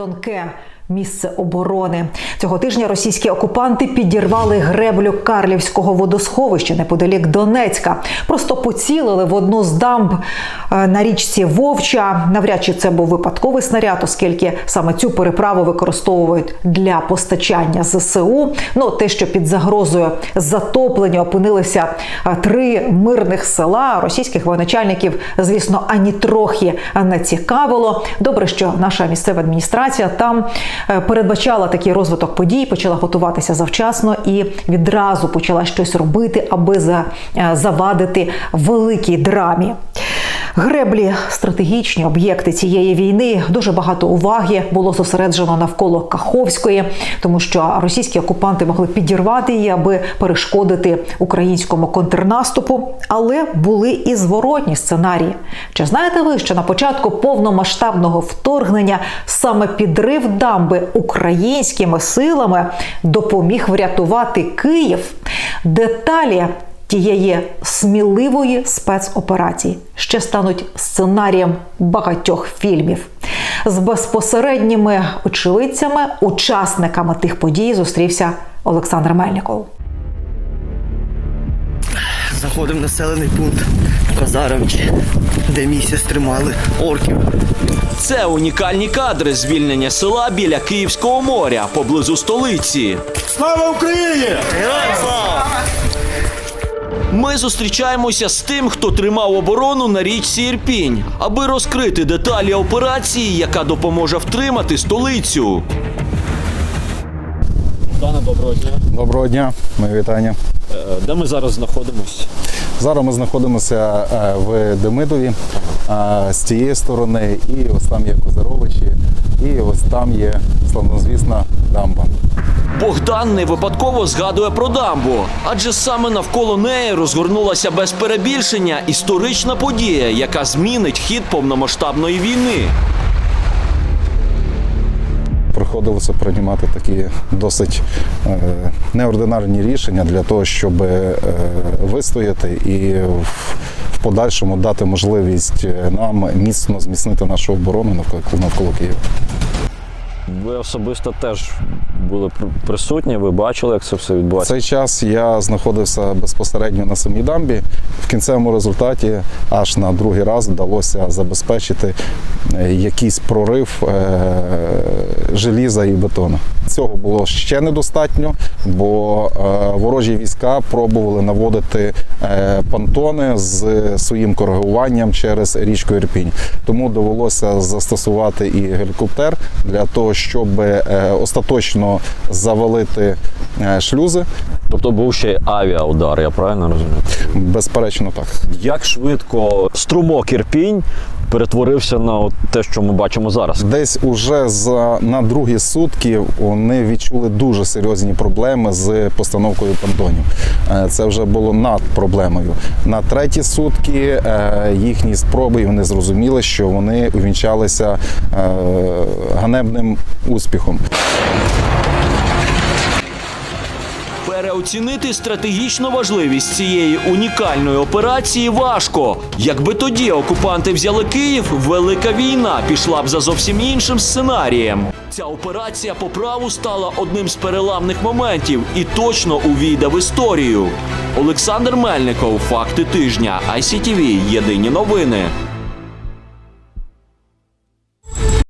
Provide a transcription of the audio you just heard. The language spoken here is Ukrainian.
тонке місце оборони. Цього тижня російські окупанти підірвали греблю Карлівського водосховища неподалік Донецька. Просто поцілили в одну з дамб е, на річці Вовча. Навряд чи це був випадковий снаряд, оскільки саме цю переправу використовують для постачання ЗСУ. Ну те, що під загрозою затоплення опинилися е, три мирних села російських воєначальників, звісно, ані трохи не цікавило. Добре, що наша місцева адміністрація там е, передбачала такий розвиток подій, почала готуватися завчасно і відразу почала щось робити, аби е, завадити великій драмі. Греблі стратегічні об'єкти цієї війни. Дуже багато уваги було зосереджено навколо Каховської, тому що російські окупанти могли підірвати її, аби перешкодити українському контрнаступу. Але були і зворотні сценарії. Чи знаєте ви, що на початку повномасштабного вторгнення саме підрив дамби українськими силами допоміг врятувати Київ? Деталі тієї сміливої спецоперації ще стануть сценарієм багатьох фільмів. З безпосередніми очевидцями, учасниками тих подій зустрівся Олександр Мельников. Заходимо в населений пункт Казаровичі, де місяць тримали орків. Це унікальні кадри звільнення села біля Київського моря поблизу столиці. Слава Україні! Ми зустрічаємося з тим, хто тримав оборону на річці Ірпінь, аби розкрити деталі операції, яка допоможе втримати столицю. Дана, доброго дня. Доброго дня, мої вітання. Е, Де ми зараз знаходимося? Зараз ми знаходимося е, в Демидові з цієї сторони, і ось там є Козаровичі, і ось там є славнозвісна дамба. Богдан не випадково згадує про дамбу, адже саме навколо неї розгорнулася без перебільшення історична подія, яка змінить хід повномасштабної війни. Приходилося приймати такі досить е, неординарні рішення для того, щоб е, вистояти і в, подальшому дати можливість е, нам міцно зміцнити нашу оборону навколо, навколо Києва. Ви особисто теж були присутні, ви бачили, як це все В відбувається. цей час я знаходився безпосередньо на самій дамбі. В кінцевому результаті аж на другий раз вдалося забезпечити е, якийсь прорив е, желіза і бетону. Цього було ще недостатньо, бо е, ворожі війська пробували наводити е, понтони з своїм коригуванням через річку Ірпінь. Тому довелося застосувати і гелікоптер для того, щоб е, остаточно завалити шлюзи. Тобто був ще й авіаудар, я правильно розумію? Безперечно, так. Як швидко струмок Ірпінь перетворився на от те, що ми бачимо зараз? Десь уже за на другі сутки вони відчули дуже серйозні проблеми з постановкою понтонів. Е, Це вже було над проблемою. На треті сутки е, їхні спроби, і вони зрозуміли, що вони увінчалися е, ганебним успіхом. Переоцінити стратегічну важливість цієї унікальної операції важко. Якби тоді окупанти взяли Київ, велика війна пішла б за зовсім іншим сценарієм. Ця операція по праву стала одним з переламних моментів і точно увійде в історію. Олександр Мельников, факти тижня, ICTV, Єдині новини.